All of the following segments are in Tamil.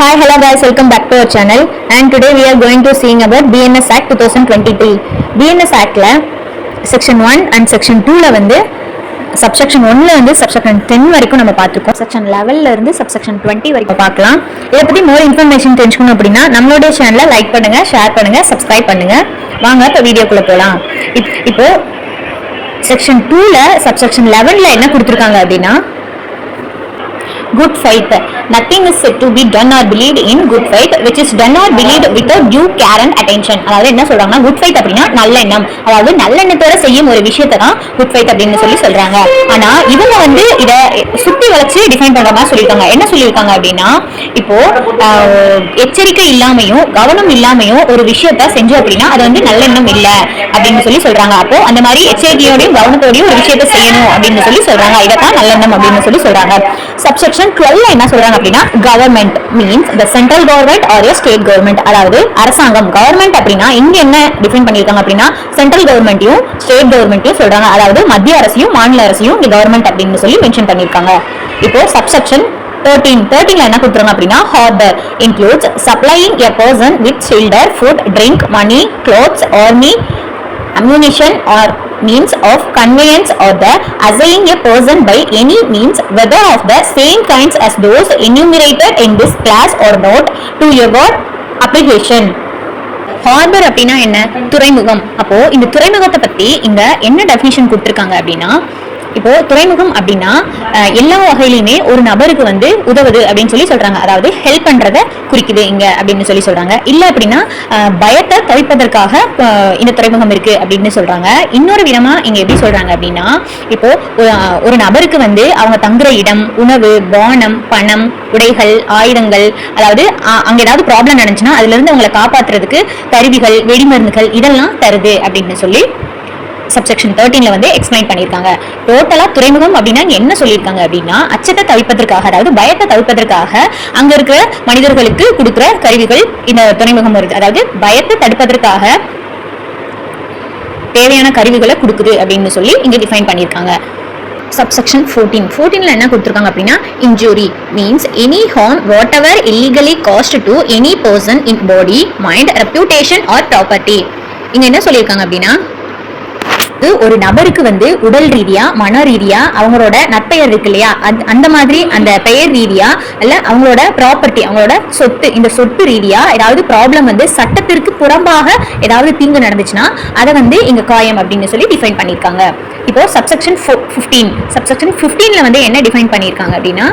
Hi, hello guys, welcome back to our channel. And today we are going to seeing about BNS Act 2023. BNS Actல section 1 and section 2ல வந்து சப்செக்ஷன் ஒன்ல இருந்து சப்செக்ஷன் டென் வரைக்கும் நம்ம பார்த்துருக்கோம் செக்ஷன் லெவல்ல இருந்து சப்செக்ஷன் டுவெண்ட்டி வரைக்கும் பார்க்கலாம் இதை பற்றி மோர் இன்ஃபர்மேஷன் தெரிஞ்சுக்கணும் அப்படின்னா நம்மளுடைய சேனலை லைக் பண்ணுங்க ஷேர் பண்ணுங்க சப்ஸ்கிரைப் பண்ணுங்க வாங்க இப்போ வீடியோக்குள்ளே போகலாம் இப்போ செக்ஷன் டூவில் சப்செக்ஷன் லெவனில் என்ன கொடுத்துருக்காங்க அப்படின்னா good faith. Nothing is said to be done or believed in good faith, which is done or believed with due care and attention. அதாவது என்ன சொல்றாங்கன்னா குட் ஃபைட் அப்படின்னா நல்லெண்ணம் அதாவது நல்லெண்ணத்தோட செய்யும் ஒரு விஷயத்தை தான் குட் ஃபைட் அப்படின்னு சொல்லி சொல்றாங்க. ஆனா இவங்க வந்து இத சுத்தி வளைச்சு டிஃபைன் பண்ற மாதிரி சொல்லியிருக்காங்க. என்ன சொல்லியிருக்காங்க அப்படின்னா இப்போ எச்சரிக்கை இல்லாமையும் கவனம் இல்லாமையும் ஒரு விஷயத்த செஞ்சோம் அப்படின்னா அது வந்து நல்லெண்ணம் இல்ல அப்படின்னு சொல்லி சொல்றாங்க. அப்போ அந்த மாதிரி எச்சரிக்கையோடையும் கவனத்தோடையும் ஒரு விஷயத்த செய்யணும் அப்படின்னு சொல்லி சொல்றாங்க. இதைத்தான் நல்லெண்ணம் அப்படின்னு சொல்லி சொல்றாங்க. சப்செக்ஷன் டுவெல்ல என்ன சொல்றாங்க அப்படின்னா government means the central government or state government அதாவது அரசாங்கம் கவர்மெண்ட் அப்படின்னா இங்க என்ன டிஃபைன் பண்ணியிருக்காங்க அப்படின்னா சென்ட்ரல் கவர்மெண்ட்டையும் ஸ்டேட் கவர்மெண்ட்டையும் சொல்றாங்க. அதாவது மத்திய அரசையும் மாநில அரசையும் இங்க கவர்மெண்ட் அப்படின்னு சொல்லி மென்ஷன் பண்ணியிருக்காங்க. இப்போ சப்செக்ஷன் தேர்ட்டீன் தேர்ட்டீன்ல என்ன கொடுத்துருங்க அப்படின்னா harbour includes supplying a person with shelter food drink money clothes arms ammunition or means of conveyance or the assaying a person by any means whether of the same kinds as those enumerated in this class or not to your application harbour அப்படின்னா என்ன துறைமுகம் அப்போ இந்த துறைமுகத்தை பத்தி இங்க என்ன டெஃபினிஷன் கொடுத்துருக்காங்க அப்படின்னா இப்போ துறைமுகம் அப்படின்னா எல்லா வகையிலுமே ஒரு நபருக்கு வந்து உதவுது அப்படின்னு சொல்லி சொல்றாங்க. அதாவது ஹெல்ப் பண்றத குறிக்குது இங்க அப்படின்னு சொல்லி சொல்றாங்க. இல்ல அப்படின்னா பயத்தை தவிர்ப்பதற்காக இந்த துறைமுகம் இருக்கு அப்படின்னு சொல்றாங்க. இன்னொரு விதமா இங்க எப்படி சொல்றாங்க அப்படின்னா இப்போ ஒரு- நபருக்கு வந்து அவங்க தங்குற இடம் உணவு பானம் பணம் உடைகள் ஆயுதங்கள் அதாவது அங்க ஏதாவது ப்ராப்ளம் நடந்துச்சுன்னா அதுல இருந்து அவங்களை காப்பாத்துறதுக்கு கருவிகள் வெடிமருந்துகள் இதெல்லாம் தருது அப்படின்னு சொல்லி சப்செக்ஷன் தேர்ட்டீன்ல வந்து எக்ஸ்பிளைன் பண்ணியிருக்காங்க. டோட்டலா துறைமுகம் அப்படின்னா என்ன சொல்லியிருக்காங்க அப்படின்னா அச்சத்தை தவிர்ப்பதற்காக அதாவது பயத்தை தவிர்ப்பதற்காக அங்க இருக்கிற மனிதர்களுக்கு கொடுக்குற கருவிகள் இந்த துறைமுகம் வருது அதாவது பயத்தை தடுப்பதற்காக தேவையான கருவிகளை கொடுக்குது அப்படின்னு சொல்லி இங்க டிஃபைன் பண்ணியிருக்காங்க. சப்செக்ஷன் ஃபோர்டீன் ஃபோர்டீனில் என்ன கொடுத்துருக்காங்க அப்படின்னா injury means any harm whatever illegally caused to any person in body mind reputation or property இங்கே என்ன சொல்லியிருக்காங்க அப்படின்னா ஒரு நபருக்கு வந்து உடல் ரீதியா மன ரீதியா அவங்களோட நற்பெயர் இருக்கு இல்லையா? அந்த- அந்த மாதிரி அந்த பெயர் ரீதியா இல்ல அவங்களோட ப்ராப்பர்ட்டி அவங்களோட சொத்து இந்த சொத்து ரீதியா ஏதாவது ப்ராப்ளம் வந்து சட்டத்திற்கு புறம்பாக ஏதாவது தீங்கு நடந்துச்சுன்னா அதை வந்து இங்க காயம் அப்படின்னு சொல்லி டிஃபைன் பண்ணியிருக்காங்க. இப்போ சப்செக்ஷன் ஃபிஃப்டீன் சப்செக்ஷன் ஃபிஃப்டீன்ல வந்து என்ன டிஃபைன் பண்ணியிருக்காங்க அப்படின்னா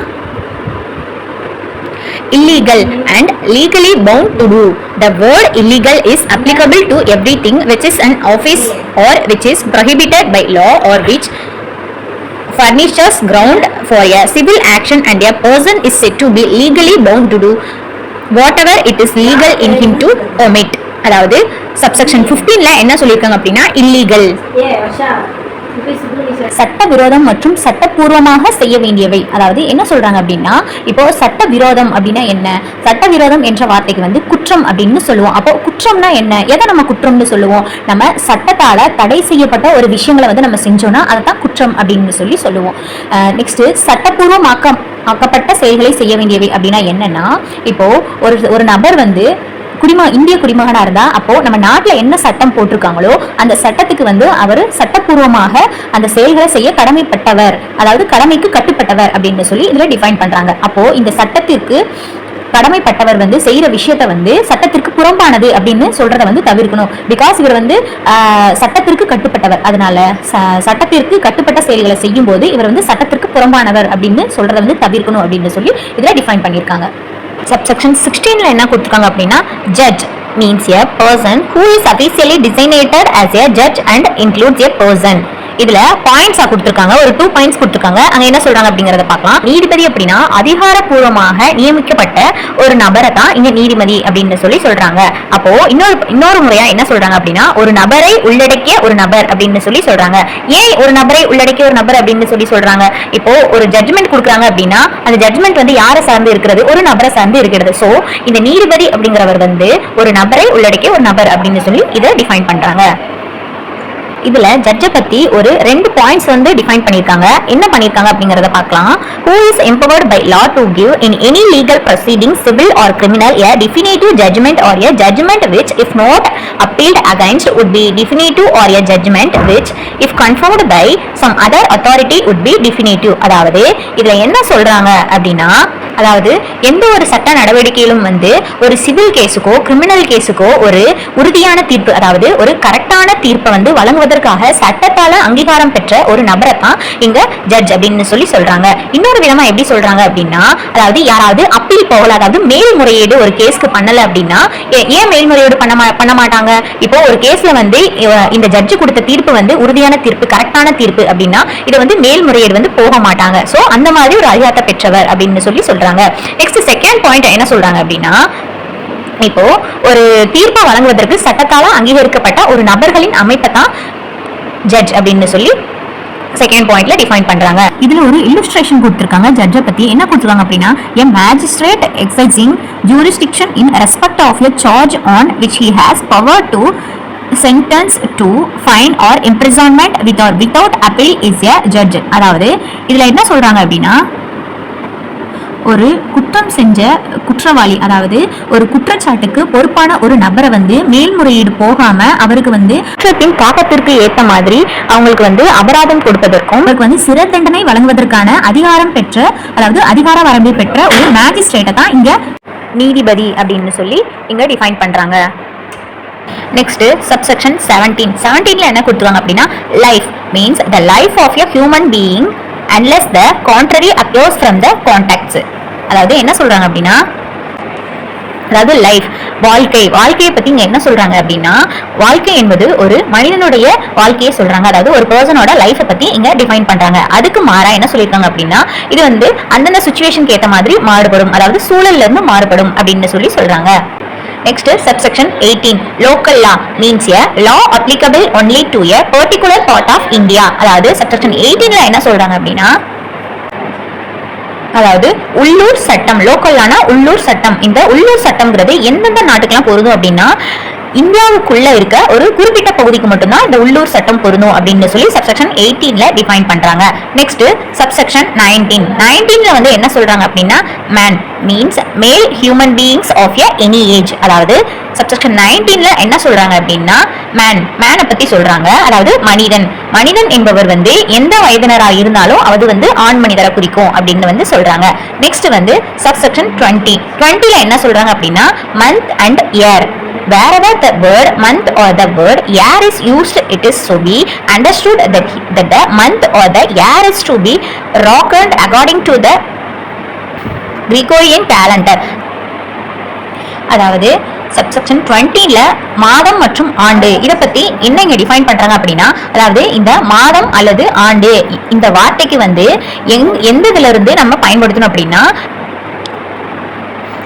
illegal and legally bound to do. The word illegal is applicable to everything which is an office or which is prohibited by law or which furnishes ground for a civil action and a person is said to be legally bound to do whatever it is legal in him to omit. அதாவது சப்செக்ஷன் 15ல என்ன சொல்லியிருக்காங்க அப்படின்னா இல்லீகல் சட்ட விரோதம் சட்டவிரோதம் மற்றும் சட்டப்பூர்வமாக செய்ய வேண்டியவை. அதாவது என்ன சொல்றாங்க அப்படின்னா இப்போ சட்டவிரோதம் அப்படின்னா என்ன? சட்டவிரோதம் என்ற வார்த்தைக்கு வந்து குற்றம் அப்படின்னு சொல்லுவோம். அப்போ குற்றம்னா என்ன? எதை நம்ம குற்றம்னு சொல்லுவோம்? நம்ம சட்டத்தால தடை செய்யப்பட்ட ஒரு விஷயங்களை வந்து நம்ம செஞ்சோம்னா அதை தான் குற்றம் அப்படின்னு சொல்லி சொல்லுவோம். நெக்ஸ்ட் சட்டப்பூர்வமாக்கம் ஆக்கப்பட்ட செயல்களை செய்ய வேண்டியவை அப்படின்னா என்னன்னா இப்போ ஒரு ஒரு நபர் வந்து குடிம இந்திய குடிமகனா இருந்தா அப்போ நம்ம நாட்டுல என்ன சட்டம் போட்டிருக்காங்களோ அந்த சட்டத்துக்கு வந்து அவர் சட்டப்பூர்வமாக அந்த செயல்களை செய்ய கடமைப்பட்டவர். அதாவது கடமைக்கு கட்டுப்பட்டவர் அப்படின்னு சொல்லி இதுல டிஃபைன் பண்றாங்க. அப்போ இந்த சட்டத்திற்கு கடமைப்பட்டவர் வந்து செய்யற விஷயத்த வந்து சட்டத்திற்கு புறம்பானது அப்படின்னு சொல்றத வந்து தவிர்க்கணும். பிகாஸ் இவர் வந்து சட்டத்திற்கு கட்டுப்பட்டவர். அதனால சட்டத்திற்கு கட்டுப்பட்ட செயல்களை செய்யும் போது இவர் வந்து சட்டத்திற்கு புறம்பானவர் அப்படின்னு சொல்றத வந்து தவிர்க்கணும் அப்படின்னு சொல்லி இதுல டிஃபைன் பண்ணியிருக்காங்க. சப்செக்ஷன் சிக்ஸ்டீன்ல என்ன கொடுத்துருக்காங்க அப்படின்னா judge means a person who is officially designated as a judge and includes a person இதுல பாயிண்ட்ஸா கொடுத்துருக்காங்க. ஒரு டூ பாயிண்ட்ஸ் கொடுத்துருக்காங்க. அங்க என்ன சொல்றாங்க அப்படிங்கறத பார்க்கலாம். நீதிபதி அப்படின்னா அதிகாரப்பூர்வமாக நியமிக்கப்பட்ட ஒரு நபரை தான் இங்க நீதிபதி அப்படின்னு சொல்லி சொல்றாங்க. அப்போ இன்னொரு இன்னொரு முறையா என்ன சொல்றாங்க அப்படின்னா ஒரு நபரை உள்ளடக்கிய ஒரு நபர் அப்படின்னு சொல்லி சொல்றாங்க. ஏன் ஒரு நபரை உள்ளடக்கிய ஒரு நபர் அப்படின்னு சொல்லி சொல்றாங்க? இப்போ ஒரு ஜட்மெண்ட் கொடுக்குறாங்க அப்படின்னா அந்த ஜட்மெண்ட் வந்து யாரை சார்ந்து இருக்கிறது? ஒரு நபரை சார்ந்து இருக்கிறது. சோ இந்த நீதிபதி அப்படிங்கிறவர் வந்து ஒரு நபரை உள்ளடக்கிய ஒரு நபர் அப்படின்னு சொல்லி இதை டிஃபைன் பண்றாங்க. இதுல ஜட்ஜை பத்தி ஒரு ரெண்டு பாயிண்ட்ஸ் வந்து டிஃபைன் பண்ணியிருக்காங்க என்ன பண்ணியிருக்காங்க அப்படிங்கறத பார்க்கலாம் who is empowered by law to give in any legal proceeding civil or criminal a definitive judgment or a judgment which if not appealed against would be definitive or a judgment which if confirmed by some other authority would be definitive அதாவது இதுல என்ன சொல்றாங்க அப்படின்னா அதாவது எந்த ஒரு சட்ட நடவடிக்கையிலும் வந்து ஒரு சிவில் கேஸுக்கோ கிரிமினல் கேஸுக்கோ ஒரு உறுதியான தீர்ப்பு அதாவது ஒரு கரெக்டான தீர்ப்பை வந்து வழங்குவதற்கு வழங்குவதற்காக சட்டத்தால அங்கீகாரம் பெற்ற ஒரு நபரை தான் இங்க ஜட்ஜ் அப்படின்னு சொல்லி சொல்றாங்க. இன்னொரு விதமா எப்படி சொல்றாங்க அப்படின்னா அதாவது யாராவது அப்பீல் போகல அதாவது மேல்முறையீடு ஒரு கேஸ்க்கு பண்ணல அப்படின்னா ஏன் மேல்முறையீடு பண்ண மா- பண்ண மாட்டாங்க? இப்போ ஒரு கேஸ்ல வந்து இந்த ஜட்ஜ் கொடுத்த தீர்ப்பு வந்து உறுதியான தீர்ப்பு கரெக்டான தீர்ப்பு அப்படின்னா இதை வந்து மேல்முறையீடு வந்து போக மாட்டாங்க. சோ அந்த மாதிரி ஒரு அதிகாரத்தை பெற்றவர் அப்படின்னு சொல்லி சொல்றாங்க. நெக்ஸ்ட் செகண்ட் பாயிண்ட் என்ன சொல்றாங்க அப்படின்னா இப்போ ஒரு தீர்ப்பை வழங்குவதற்கு சட்டத்தால அங்கீகரிக்கப்பட்ட ஒரு நபர்களின் அமைப்பை தான் ஜட்ஜ் அப்படின்னு சொல்லி செகண்ட் பாயிண்ட்ல டிஃபைன் பண்றாங்க இதுல ஒரு இல்லுஸ்ட்ரேஷன் கொடுத்துருக்காங்க ஜட்ஜை பத்தி என்ன கொடுத்துருக்காங்க அப்படின்னா a magistrate exercising jurisdiction in respect of a charge on which he has power to sentence to fine or imprisonment with or without appeal is a judge அதாவது இதில் என்ன சொல்கிறாங்க அப்படின்னா ஒரு குற்றம் செஞ்ச குற்றவாளி அதாவது ஒரு குற்றச்சாட்டுக்கு பொறுப்பான ஒரு நபரை வந்து மேல்முறையீடு போகாம அவருக்கு வந்து குற்றத்தின் தாக்கத்திற்கு ஏத்த மாதிரி அவங்களுக்கு வந்து அபராதம் கொடுப்பதற்கும் அவருக்கு வந்து சிறை தண்டனை வழங்குவதற்கான அதிகாரம் பெற்ற அதாவது அதிகார வரம்பு பெற்ற ஒரு மேஜிஸ்ட்ரேட்டை தான் இங்க நீதிபதி அப்படின்னு சொல்லி இங்க டிஃபைன் பண்றாங்க. நெக்ஸ்ட் சப்செக்ஷன் செவன்டீன் செவன்டீன்ல என்ன கொடுத்துருவாங்க அப்படின்னா life means the life of a human being unless the contrary appears from the context அதாவது என்ன சொல்கிறாங்க அப்படின்னா அதாவது லைஃப் வாழ்க்கை வாழ்க்கையை பற்றி இங்கே என்ன சொல்கிறாங்க அப்படின்னா வாழ்க்கை என்பது ஒரு மனிதனுடைய வாழ்க்கையை சொல்கிறாங்க அதாவது ஒரு பர்சனோட லைஃப்பை பற்றி இங்கே டிஃபைன் பண்ணுறாங்க அதுக்கு மாறாக என்ன சொல்லியிருக்காங்க அப்படின்னா இது வந்து அந்தந்த சுச்சுவேஷனுக்கு ஏற்ற மாதிரி மாறுபடும். அதாவது சூழல்ல இருந்து மாறுபடும் அப்படின்னு சொல்லி சொல்கிறாங்க சொல்றாங்க next subsection 18 local law means a law applicable only to a particular part of India அதாவது சப்செக்ஷன் 18ல என்ன சொல்றாங்க அப்படின்னா அதாவது உள்ளூர் சட்டம் லோக்கல்லான உள்ளூர் சட்டம். இந்த உள்ளூர் சட்டம்ங்கிறது எந்தெந்த நாட்டுக்கெல்லாம் பொருந்தும் அப்படின்னா இந்தியாவுக்குள்ள இருக்க ஒரு குறிப்பிட்ட பகுதிக்கு மட்டும்தான் இந்த உள்ளூர் சட்டம் பொருந்தும் அப்படின்னு சொல்லி சப்செக்ஷன் 18ல டிஃபைன் பண்றாங்க. நெக்ஸ்ட் சப்செக்ஷன் 19 19ல வந்து என்ன சொல்றாங்க அப்படின்னா man means male human beings of a any age அதாவது சப்செக்ஷன் 19ல என்ன சொல்றாங்க அப்படின்னா மேன் மேனை பத்தி சொல்றாங்க. அதாவது மனிதன். மனிதன் என்பவர் வந்து எந்த வயதினரா இருந்தாலும் அது வந்து ஆண் மனிதரை குறிக்கும் அப்படின்னு வந்து சொல்றாங்க. நெக்ஸ்ட் வந்து சப்செக்ஷன் 20 20ல என்ன சொல்றாங்க அப்படின்னா month and year wherever the word month or the word year is used it is to be understood that, that the month or the year is to be reckoned according to the Gregorian calendar அதாவது சப்செக்ஷன் 20ல மாதம் மற்றும் ஆண்டு இத பத்தி என்ன இங்க டிஃபைன் பண்றாங்க அப்படின்னா அதாவது இந்த மாதம் அல்லது ஆண்டு இ- இந்த வார்த்தைக்கு வந்து எங் எந்த இதுல இருந்து நம்ம பயன்படுத்தணும் அப்படின்னா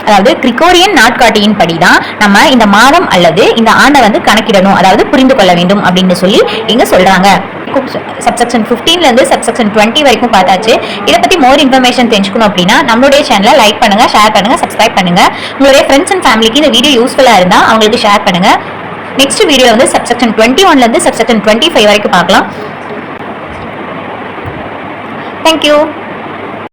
அதாவது கிரிகோரியன் நாட்காட்டியின் படிதான் நம்ம இந்த மாதம் அல்லது இந்த ஆண்டை வந்து கணக்கிடணும் அதாவது புரிந்து கொள்ள வேண்டும் அப்படின்னு சொல்லி இங்க சொல்றாங்க. சப்செக்ஷன் 15 இருந்து சப்செக்ஷன் 20 வரைக்கும் பார்த்தாச்சு. இதை பத்தி மோர் இன்ஃபர்மேஷன் தெரிஞ்சுக்கணும் அப்படின்னா நம்மளுடைய சேனலை லைக் பண்ணுங்க ஷேர் பண்ணுங்க சப்ஸ்கிரைப் பண்ணுங்க. உங்களுடைய ஃப்ரெண்ட்ஸ் அண்ட் ஃபேமிலிக்கு இந்த வீடியோ யூஸ்ஃபுல்லா இருந்தா அவங்களுக்கு ஷேர் பண்ணுங்க. நெக்ஸ்ட் வீடியோ வந்து சப்செக்ஷன் 21 ல இருந்து சப்செக்ஷன் 25 வரைக்கும் பார்க்கலாம். தேங்க்யூ